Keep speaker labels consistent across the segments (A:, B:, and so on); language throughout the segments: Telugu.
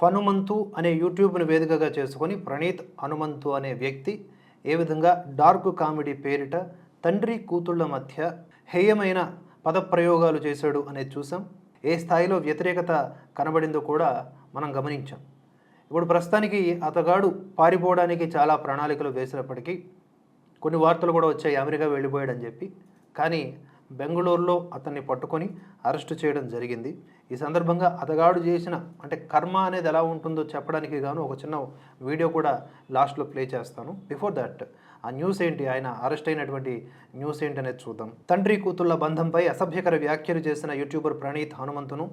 A: ఫనుమంతు అనే యూట్యూబ్ను వేదికగా చేసుకొని ప్రణీత్ హనుమంతు అనే వ్యక్తి ఏ విధంగా డార్క్ కామెడీ పేరిట తండ్రి కూతుళ్ళ మధ్య హేయమైన పదప్రయోగాలు చేశాడు అనేది చూసాం ఏ స్థాయిలో వ్యతిరేకత కనబడిందో కూడా మనం గమనించాం. ఇప్పుడు ప్రస్తుతానికి అతగాడు పారిపోవడానికి చాలా ప్రణాళికలు వేసినప్పటికీ కొన్ని వార్తలు కూడా వచ్చాయి. అమెరికా వెళ్ళిపోయాడని చెప్పి. కానీ బెంగళూరులో అతన్ని పట్టుకొని అరెస్టు చేయడం జరిగింది. ఈ సందర్భంగా అతగాడు చేసిన అంటే కర్మ అనేది ఎలా ఉంటుందో చెప్పడానికి గాను ఒక చిన్న వీడియో కూడా లాస్ట్లో ప్లే చేస్తాను. బిఫోర్ దట్ ఆ న్యూస్ ఏంటి? ఆయన అరెస్ట్ అయినటువంటి న్యూస్ ఏంటి అనేది చూద్దాం. తండ్రి కూతుళ్ళ బంధంపై అసభ్యకర వ్యాఖ్యలు చేసిన యూట్యూబర్ ప్రణీత్ హనుమంతును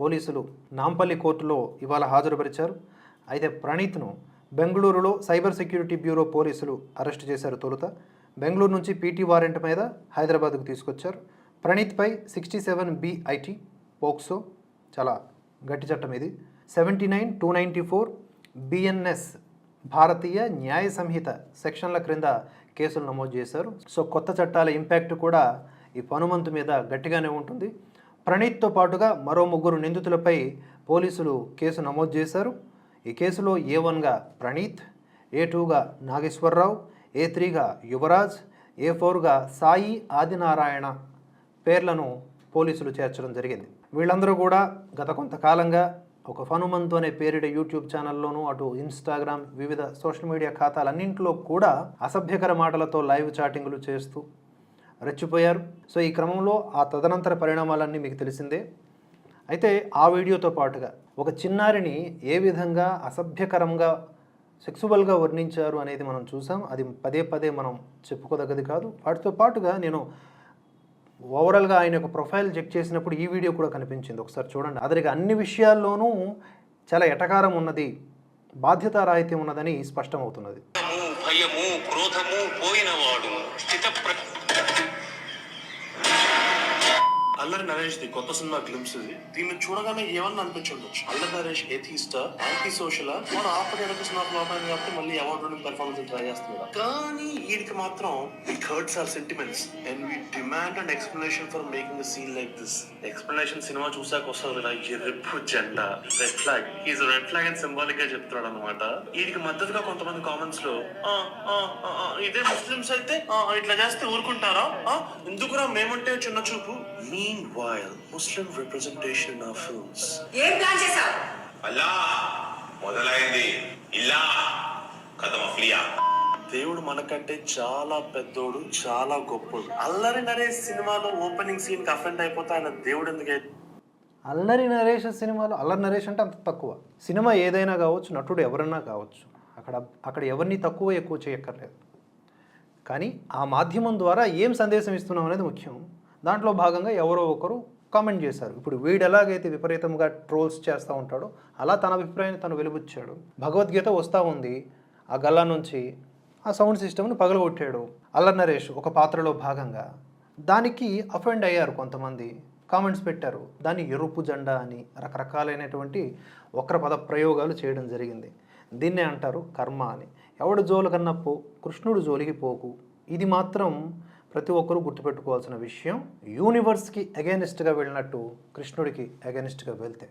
A: పోలీసులు నాంపల్లి కోర్టులో ఇవాళ హాజరుపరిచారు. అయితే ప్రణీత్ను బెంగళూరులో సైబర్ సెక్యూరిటీ బ్యూరో పోలీసులు అరెస్ట్ చేశారు తొలుత. బెంగళూరు నుంచి పీటీ వారెంట్ మీద హైదరాబాద్కు తీసుకొచ్చారు. ప్రణీత్పై సిక్స్టీ సెవెన్ బిఐటీ పోక్సో చాలా గట్టి చట్టం ఇది. Seventy nine two ninety four BNS Bharatiya Nyaya Sanhita సెక్షన్ల క్రింద కేసులు నమోదు చేశారు. సో కొత్త చట్టాల ఇంపాక్ట్ కూడా ఈ పనుమంతు మీద గట్టిగానే ఉంటుంది. ప్రణీత్తో పాటుగా మరో ముగ్గురు నిందితులపై పోలీసులు కేసు నమోదు చేశారు. ఈ కేసులో ఏ వన్గా ప్రణీత్ ఏ టూగా నాగేశ్వరరావు ఏ త్రీగా యువరాజ్ ఏ ఫోర్గా సాయి ఆదినారాయణ పేర్లను పోలీసులు చేర్చడం జరిగింది. వీళ్ళందరూ కూడా గత కొంతకాలంగా ఒక ఫనుమంతు అనే పేరిట యూట్యూబ్ ఛానల్లోనూ అటు ఇన్స్టాగ్రామ్ వివిధ సోషల్ మీడియా ఖాతాలన్నింటిలో కూడా అసభ్యకర మాటలతో లైవ్ చాటింగులు చేస్తూ రెచ్చిపోయారు. సో ఈ క్రమంలో ఆ తదనంతర పరిణామాలన్నీ మీకు తెలిసిందే. అయితే ఆ వీడియోతో పాటుగా ఒక చిన్నారిని ఏ విధంగా అసభ్యకరంగా సెక్సువల్గా వర్ణించారు అనేది మనం చూసాం. అది పదే పదే మనం చెప్పుకోదగ్గది కాదు. వాటితో పాటుగా నేను ఓవరాల్గా ఆయన యొక్క ప్రొఫైల్ చెక్ చేసినప్పుడు ఈ వీడియో కూడా కనిపించింది. ఒకసారి చూడండి. అతనికి అన్ని విషయాల్లోనూ చాలా ఎటకారం ఉన్నది బాధ్యత రాహిత్యం ఉన్నదని స్పష్టమవుతున్నది.
B: భయము క్రోధము పోయినవాడు స్థిత
C: అల్లరి నరేష్ ది కొత్త సినిమా గ్లిమ్స్ ఇది. దీన్ని చూడగానే ఏమన్నా అనిపించుండొచ్చు? Allari Naresh ఏథీస్టా anti social? మన ఆపటి వెనక సినిమా ఫ్లాప్ అయింది కాబట్టి మళ్ళీ అవార్డు వినింగ్ పెర్ఫార్మెన్స్ ట్రై చేస్తున్నాడు? కానీ వీడికి మాత్రం it hurts our sentiments and we demand and explanation for making scene like this explanation cinema చూసాక వస్తుంది ఇలా ఎరుపు జెండా red flag is red flag అని సింబాలిక్గా చెప్తున్నాడు అనమాట వీడికి మద్దతుగా కొంతమంది కామెంట్స్లో "ఆ, ఆ, ఇదే ముస్లిమ్స్ అయితే ఇట్లా చేస్తే ఊరుకుంటారా? ఆ, ఎందుకురా మేమంటే చిన్న చూపు? మీ while Muslim representation in our films
D: ఏం ప్లాన్ చేశావు?
B: అల్లా మొదలైంది. ఇల్లా కథ మఫ్లియా
C: దేవుడు మనకంటే చాలా పెద్దోడు చాలా గొప్పోడు. అల్లరి నరేష్ సినిమాలో ఓపెనింగ్ సీన్కి అఫెండ్ అయిపోతే ఆయన దేవుడు ఎందుకు?
A: అల్లరి నరేష్ సినిమాలో అల్లరి నరేష్ అంటే అంత తక్కువ. సినిమా ఏదైనా కావచ్చు నటుడు ఎవరన్నా కావచ్చు. అక్కడ అక్కడ ఎవరిని తక్కువ ఎక్కువ చేయక్కర్లేదు. కానీ ఆ మాధ్యమం ద్వారా ఏం సందేశం ఇస్తున్నాం అనేది ముఖ్యం. దాంట్లో భాగంగా ఎవరో ఒకరు కామెంట్ చేశారు. ఇప్పుడు వీడు ఎలాగైతే విపరీతంగా ట్రోల్స్ చేస్తూ ఉంటాడో అలా తన అభిప్రాయాన్ని తను వెలుబుచ్చాడు. భగవద్గీత వస్తూ ఉంది. ఆ గల్లా నుంచి ఆ సౌండ్ సిస్టమ్ను పగలగొట్టాడు. అల్లర్ నరేష్ ఒక పాత్రలో భాగంగా. దానికి అఫెండ్ అయ్యారు కొంతమంది. కామెంట్స్ పెట్టారు. దాన్ని ఎరుపు జెండా అని రకరకాలైనటువంటి వక్ర పద ప్రయోగాలు చేయడం జరిగింది. దీన్నే అంటారు కర్మ అని. ఎవడు జోలు కన్నా పో కృష్ణుడు జోలికి పోకు. ఇది మాత్రం ప్రతి ఒక్కరూ గుర్తుపెట్టుకోవాల్సిన విషయం యూనివర్స్కి అగెనిస్ట్గా వెళ్ళినట్టు కృష్ణుడికి అగెనిస్ట్గా వెళ్తే.